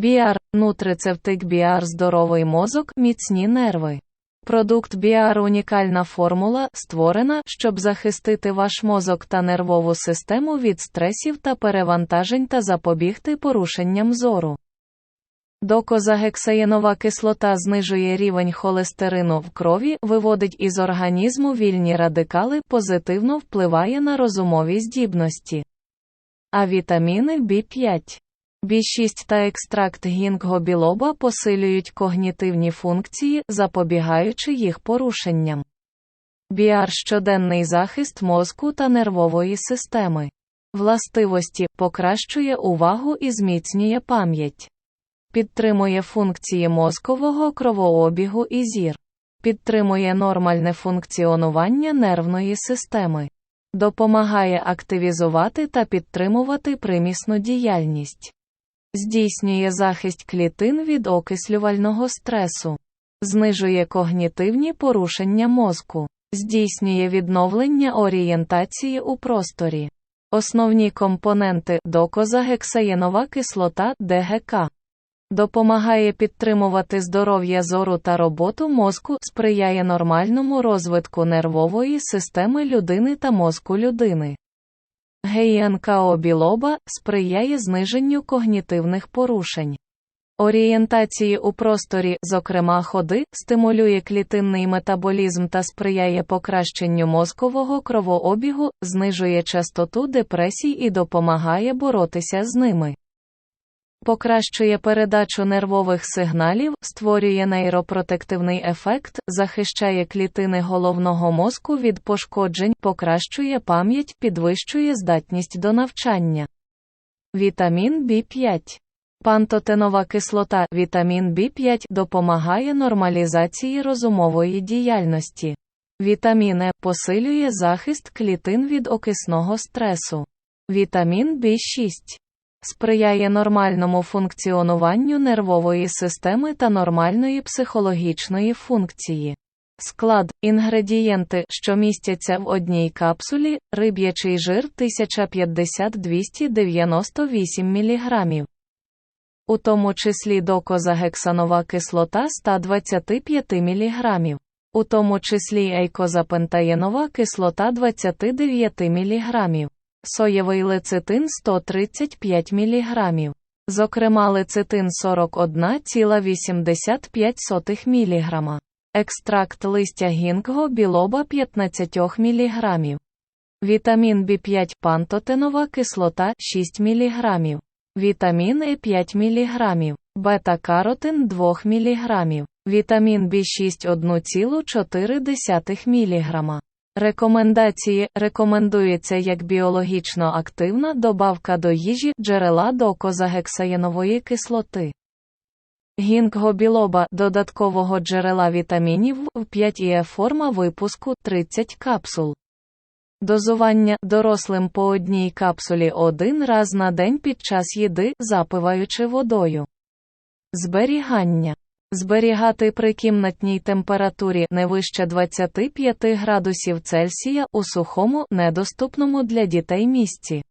Біар нутрицептик Біар здоровий мозок, міцні нерви. Продукт Біар унікальна формула, створена, щоб захистити ваш мозок та нервову систему від стресів та перевантажень та запобігти порушенням зору. Докозагексаєнова кислота знижує рівень холестерину в крові, виводить із організму вільні радикали, позитивно впливає на розумові здібності. А вітаміни B5, B6 та екстракт гінгго-білоба посилюють когнітивні функції, запобігаючи їх порушенням. Біар щоденний захист мозку та нервової системи. Властивості покращує увагу і зміцнює пам'ять. Підтримує функції мозкового кровообігу і зір. Підтримує нормальне функціонування нервної системи. Допомагає активізувати та підтримувати примісну діяльність. Здійснює захист клітин від окислювального стресу. Знижує когнітивні порушення мозку. Здійснює відновлення орієнтації у просторі. Основні компоненти докозагексаєнова кислота ДГК. Допомагає підтримувати здоров'я зору та роботу мозку, сприяє нормальному розвитку нервової системи людини та мозку людини. ГІНКО білоба сприяє зниженню когнітивних порушень. Орієнтації у просторі, зокрема ходи, стимулює клітинний метаболізм та сприяє покращенню мозкового кровообігу, знижує частоту депресій і допомагає боротися з ними. Покращує передачу нервових сигналів, створює нейропротективний ефект, захищає клітини головного мозку від пошкоджень, покращує пам'ять, підвищує здатність до навчання. Вітамін B5 Пантотенова кислота Вітамін B5 допомагає нормалізації розумової діяльності. Вітамін Е посилює захист клітин від окисного стресу. Вітамін B6 сприяє нормальному функціонуванню нервової системи та нормальної психологічної функції. Склад, інгредієнти, що містяться в одній капсулі, риб'ячий жир 1050-298 мг. У тому числі докозагексанова кислота 125 мг. У тому числі ейкозапентаєнова кислота 29 мг. Соєвий лецитин 135 мг. Зокрема лецитин 41,85 мг. Екстракт листя гінгго білоба 15 мг. Вітамін B5 пантотенова кислота 6 мг. Вітамін Е 5 мг. Бета-каротин 2 мг. Вітамін B6 1,4 мг. Рекомендації рекомендується як біологічно активна добавка до їжі джерела докозагексаєнової кислоти. Гінгго-білоба додаткового джерела вітамінів в 5 і форма випуску 30 капсул. Дозування дорослим по одній капсулі один раз на день під час їди, запиваючи водою. Зберігання Зберігати при кімнатній температурі не вище 25 градусів Цельсія у сухому, недоступному для дітей місці.